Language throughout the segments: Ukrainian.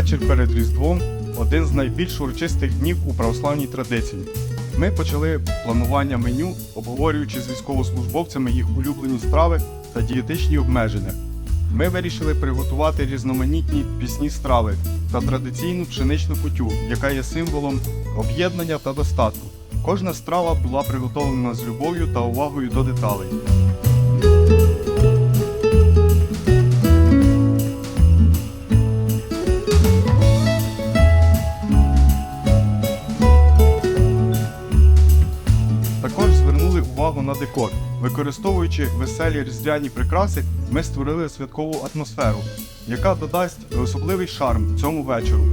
вечір перед Різдвом один з найбільш урочистих днів у православній традиції. Ми почали планування меню, обговорюючи з військовослужбовцями їх улюблені страви та дієтичні обмеження. Ми вирішили приготувати різноманітні пісні страви та традиційну пшеничну кутю, яка є символом об'єднання та достатку. Кожна страва була приготовлена з любов'ю та увагою до деталей. Також звернули увагу на декор. Використовуючи веселі різдвяні прикраси, ми створили святкову атмосферу, яка додасть особливий шарм цьому вечору.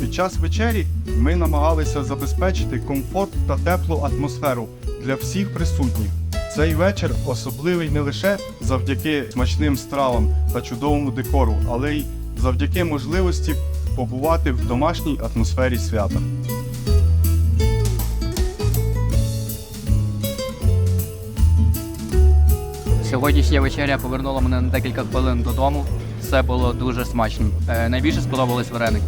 Під час вечері ми намагалися забезпечити комфорт та теплу атмосферу для всіх присутніх. Цей вечір особливий не лише завдяки смачним стравам та чудовому декору, але й завдяки можливості побувати в домашній атмосфері свята. Сьогоднішня вечеря повернула мене на декілька хвилин додому. Все було дуже смачно. Е, найбільше сподобались вареники.